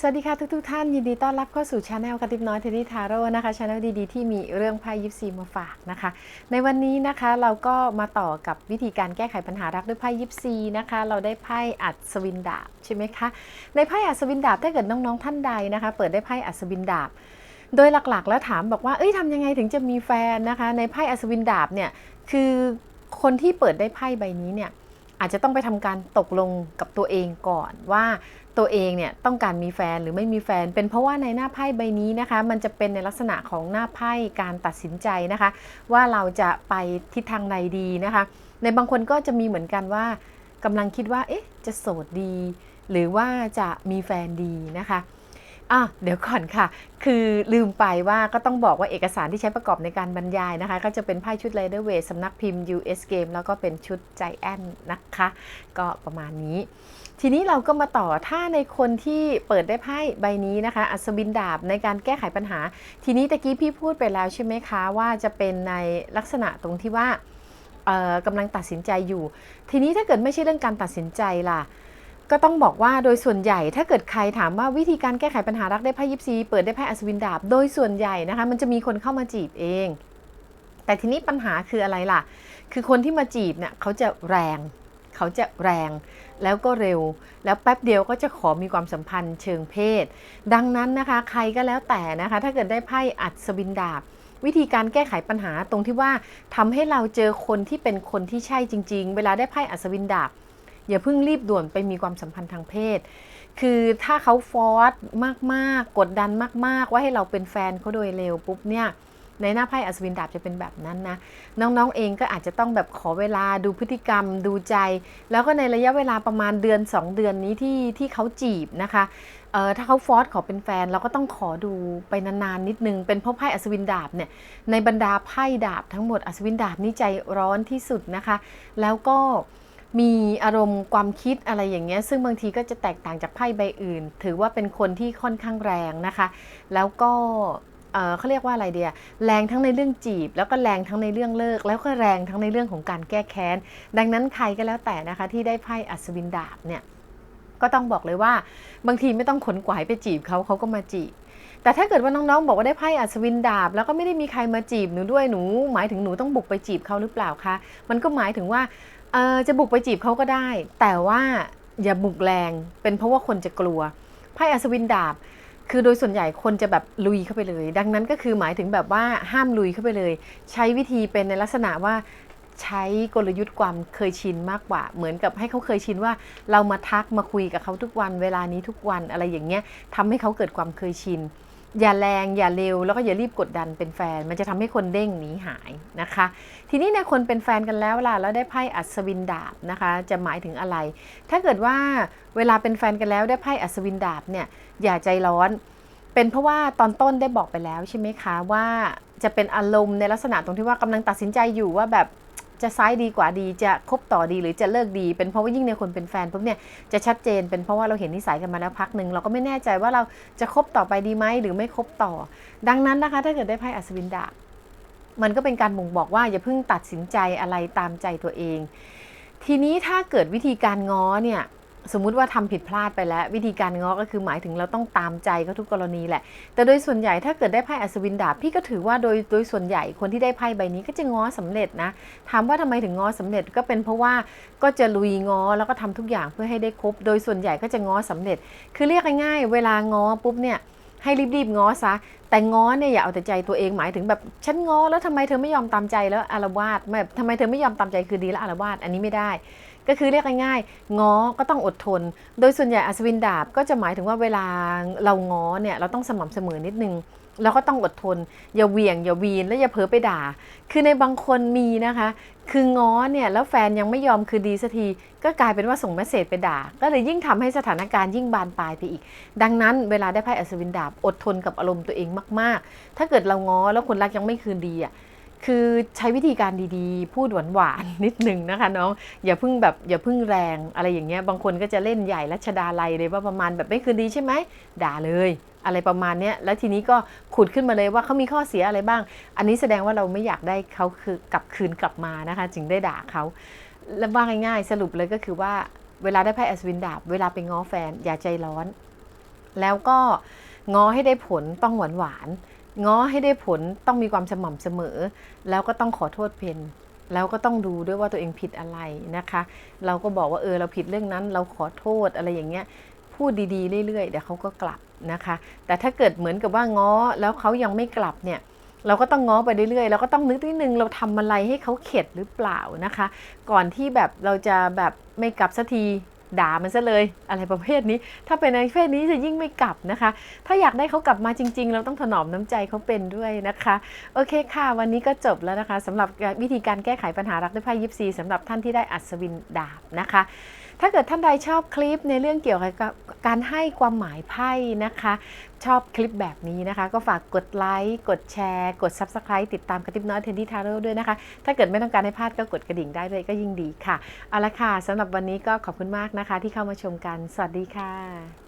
สวัสดีค่ะทุกทท่าน ยินดีต้อนรับเข้าสู่ช anel กระติบน้อยเทนนิทาโร่นะคะช anel ดีๆ ที่มีเรื่องไพ่ยิปซีมาฝากนะคะ ในวันนี้นะคะเราก็มาต่อกับวิธีการแก้ไขปัญหารักด้วยไพ่ยิปซีนะคะ เราได้ไพ่อัศวินดาบใช่ไหมคะ ในไพ่อัศวินดาบถ้าเกิดน้องๆท่านใดนะคะ เปิดได้ไพ่อัศวินดาบ โดยหลักๆ แล้วถามบอกว่าเอ้ยทำยังไงถึงจะมีแฟนนะคะ ในไพ่อัศวินดาบเนี่ยคือคนที่เปิดได้ไพ่ใบนี้เนี่ย อาจจะต้องไปทำการตกลงกับตัวเองก่อนว่าตัวเองเนี่ยต้องการมีแฟนหรือไม่มีแฟน เป็นเพราะว่าในหน้าไพ่ใบนี้นะคะ มันจะเป็นในลักษณะของหน้าไพ่การตัดสินใจนะคะ ว่าเราจะไปทิศทางใดดีนะคะ ในบางคนก็จะมีเหมือนกันว่ากำลังคิดว่าเอ๊ะจะโสดดี หรือว่าจะมีแฟนดีนะคะ อะเดี๋ยวก่อนค่ะ คือลืมไปว่าก็ต้องบอกว่าเอกสารที่ใช้ประกอบในการบรรยายนะคะ ก็จะเป็นไพ่ชุด Rider w a y สำนักพิมพ์ US Game แล้วก็เป็นชุด Giant นะคะ ก็ประมาณนี้ ทีนี้เราก็มาต่อถ้าในคนที่เปิดได้ไพ่ใบนี้นะคะ อัศวินดาบในการแก้ไขปัญหา ทีนี้ตะกี้พี่พูดไปแล้วใช่ไหมคะ ว่าจะเป็นในลักษณะตรงที่ว่าเอ่อกำลังตัดสินใจอยู่ ทีนี้ถ้าเกิดไม่ใช่เรื่องการตัดสินใจล่ะ ก็ต้องบอกว่าโดยส่วนใหญ่ถ้าเกิดใครถามว่าวิธีการแก้ไขปัญหารักได้ไพ่ยิปซีเปิดได้ไพ่อัศวินดาบ โดยส่วนใหญ่นะคะมันจะมีคนเข้ามาจีบเอง แต่ทีนี้ปัญหาคืออะไรล่ะ คือคนที่มาจีบเนี่ยเขาจะแรงเขาจะแรงแล้วก็เร็ว แล้วแป๊บเดียวก็จะขอมีความสัมพันธ์เชิงเพศ ดังนั้นนะคะ ใครก็แล้วแต่นะคะ ถ้าเกิดได้ไพ่อัศวินดาบ วิธีการแก้ไขปัญหาตรงที่ว่าทำให้เราเจอคนที่เป็นคนที่ใช่จริง ๆ เวลาได้ไพ่อัศวินดาบ อย่าเพิ่งรีบด่วนไปมีความสัมพันธ์ทางเพศ คือถ้าเขาฟอร์สมากๆ กดดันมาก ๆ ว่าให้เราเป็นแฟนเขาโดยเร็วปุ๊บเนี่ยในหน้าไพ่อัศวินดาบจะเป็นแบบนั้นนะ น้องๆเองก็อาจจะต้องแบบขอเวลาดูพฤติกรรมดูใจ แล้วก็ในระยะเวลาประมาณเดือน 2 เดือนนี้ที่ที่เขาจีบนะคะเอ่อถ้าเขาฟอร์สขอเป็นแฟน เราก็ต้องขอดูไปนานๆนิดนึง เป็นเพราะไพ่อัศวินดาบเนี่ยในบรรดาไพ่ดาบทั้งหมดอัศวินดาบนี่ใจร้อนที่สุดนะคะ แล้วก็ มีอารมณ์ความคิดอะไรอย่างเงี้ยซึ่งบางทีก็จะแตกต่างจากไพ่ใบอื่น ถือว่าเป็นคนที่ค่อนข้างแรงนะคะ แล้วก็เอ่อเขาเรียกว่าอะไรเดียแรงทั้งในเรื่องจีบ แล้วก็แรงทั้งในเรื่องเลิก แล้วก็แรงทั้งในเรื่องของการแก้แค้น ดังนั้นใครก็แล้วแต่นะคะ ที่ได้ไพ่อัศวินดาบเนี่ยก็ต้องบอกเลยว่า บางทีไม่ต้องขนขวายไปจีบเขาเขาก็มาจีบ แต่ถ้าเกิดว่าน้องๆ บอกว่าได้ไพ่อัศวินดาบ แล้วก็ไม่ได้มีใครมาจีบหนูด้วยหนู หมายถึงหนูต้องบุกไปจีบเขาหรือเปล่าคะมันก็หมายถึงว่า ออจะบุกไปจีบเขาก็ได้ แต่ว่าอย่าบุกแรง เป็นเพราะว่าคนจะกลัวไพ่อัศวินดาบ คือโดยส่วนใหญ่คนจะแบบลุยเข้าไปเลย ดังนั้นก็คือหมายถึงแบบว่าห้ามลุยเข้าไปเลย ใช้วิธีเป็นในลักษณะว่าใช้กลยุทธ์ความเคยชินมากกว่า เหมือนกับให้เขาเคยชินว่าเรามาทักมาคุยกับเขาทุกวันเวลานี้ทุกวันอะไรอย่างเงี้ยทำให้เขาเกิดความเคยชิน อย่าแรงอย่าเร็ว แล้วก็อย่ารีบกดดันเป็นแฟน มันจะทำให้คนเด้งหนีหายนะคะ ทีนี้ในคนเป็นแฟนกันแล้วล่ะแล้วได้ไพ่อัศวินดาบนะคะ จะหมายถึงอะไร ถ้าเกิดว่าเวลาเป็นแฟนกันแล้วได้ไพ่อัศวินดาบเนี่ยอย่าใจร้อน เป็นเพราะว่าตอนต้นได้บอกไปแล้วใช่ไหมคะว่าจะเป็นอารมณ์ในลักษณะตรงที่ว่ากำลังตัดสินใจอยู่ว่าแบบ จะซ้ายดีกว่าดีจะคบต่อดีหรือจะเลิกดี เป็นเพราะว่ายิ่งในคนเป็นแฟนปุ๊บเนี่ยจะชัดเจน เป็นเพราะว่าเราเห็นนิสัยกันมาแล้วพักหนึ่งเราก็ไม่แน่ใจว่าเราจะคบต่อไปดีไหมหรือไม่คบต่อ ดังนั้นนะคะถ้าเกิดได้ไพ่อัศวินดาบมันก็เป็นการบ่งบอกว่าอย่าเพิ่งตัดสินใจอะไรตามใจตัวเอง ทีนี้ถ้าเกิดวิธีการง้อเนี่ย สมมุติว่าทำผิดพลาดไปแล้ว วิธีการง้อก็คือหมายถึงเราต้องตามใจเขาทุกกรณีแหละ แต่โดยส่วนใหญ่ถ้าเกิดได้ไพ่อัศวินดาบพี่ก็ถือว่าโดยโดยส่วนใหญ่คนที่ได้ไพ่ใบนี้ก็จะง้อสำเร็จนะถามว่าทำไมถึงง้อสำเร็จก็เป็นเพราะว่าก็จะลุยง้อแล้วก็ทำทุกอย่างเพื่อให้ได้ครบโดยส่วนใหญ่ก็จะง้อสำเร็จ คือเรียกง่ายๆเวลาง้อปุ๊บเนี่ย ให้รีบๆง้อซะ แต่ง้อเนี่ยอย่าเอาแต่ใจตัวเองหมายถึงแบบฉันง้อแล้วทำไมเธอไม่ยอมตามใจแล้วอารวาสแบบทำไมเธอไม่ยอมตามใจคือดีแล้วอารวาสอันนี้ไม่ได้ ก็คือเรียกง่ายๆง้อก็ต้องอดทน โดยส่วนใหญ่อัศวินดาบก็จะหมายถึงว่าเวลาเราง้อเนี่ยเราต้องสม่ำเสมอนิดนึง แล้วก็ต้องอดทน อย่าเหวี่ยง อย่าวีน และอย่าเผลอไปด่า คือในบางคนมีนะคะ คือง้อเนี่ยแล้วแฟนยังไม่ยอมคือดีสักที ก็กลายเป็นว่าส่งเมสเซจไปด่า ก็เลยยิ่งทำให้สถานการณ์ยิ่งบานปลายไปอีก ดังนั้นเวลาได้ไพ่อัศวินดาบอดทนกับอารมณ์ตัวเองมาก ๆ ถ้าเกิดเราง้อแล้วคนรักยังไม่คืนดีอะ คือใช้วิธีการดีๆ พูดหวานๆนิดนึงนะคะน้อง อย่าพึ่งแบบอย่าพึ่งแรงอะไรอย่างเงี้ย บางคนก็จะเล่นใหญ่รัชดาลัยเลยว่าประมาณแบบไม่คืนดีใช่ไหม ด่าเลย อะไรประมาณเนี้ย แล้วทีนี้ก็ขุดขึ้นมาเลยว่าเขามีข้อเสียอะไรบ้าง อันนี้แสดงว่าเราไม่อยากได้เขาคือกลับคืนกลับมานะคะ จึงได้ด่าเขา และว่าง่ายๆ สรุปเลยก็คือว่าเวลาได้ไพ่อัศวินดาบ เวลาไปง้อแฟนอย่าใจร้อน แล้วก็ง้อให้ได้ผลต้องหวานหวาน ง้อให้ได้ผลต้องมีความสม่ำเสมอ แล้วก็ต้องขอโทษเพนแล้วก็ต้องดูด้วยว่าตัวเองผิดอะไรนะคะ เราก็บอกว่าเออเราผิดเรื่องนั้น เราขอโทษอะไรอย่างเงี้ยพูดดีๆเรื่อยๆเดี๋ยวเขาก็กลับนะคะ แต่ถ้าเกิดเหมือนกับว่าง้อแล้วเขายังไม่กลับเนี่ยเราก็ต้องง้อไปเรื่อยๆเราก็ต้องนึกนิดนึงเราทำอะไรให้เขาเข็ดหรือเปล่านะคะ ก่อนที่แบบเราจะแบบไม่กลับสักที ด่ามันซะเลยอะไรประเภทนี้ ถ้าเป็นในเภทนี้จะยิ่งไม่กลับนะคะ ถ้าอยากได้เขากลับมาจริง ๆ เราต้องถนอมน้ำใจเขาเป็นด้วยนะคะ โอเคค่ะ วันนี้ก็จบแล้วนะคะสำหรับวิธีการแก้ไขปัญหารักด้วยไพ่ยิปซีสำหรับท่านที่ได้อัศวินดาบนะคะ ถ้าเกิดท่านใดชอบคลิปในเรื่องเกี่ยวกับการให้ความหมายไพ่นะคะ ชอบคลิปแบบนี้นะคะ ก็ฝากกดไลค์กดแชร์ กด Subscribe ติดตามกระติบน้อยเทนดี้ทาโร่ด้วยนะคะ ถ้าเกิดไม่ต้องการให้พลาดก็กดกระดิ่งได้เลยก็ยิ่งดีค่ะเอาละค่ะสำหรับวันนี้ก็ขอบคุณมากนะคะที่เข้ามาชมกัน สวัสดีค่ะ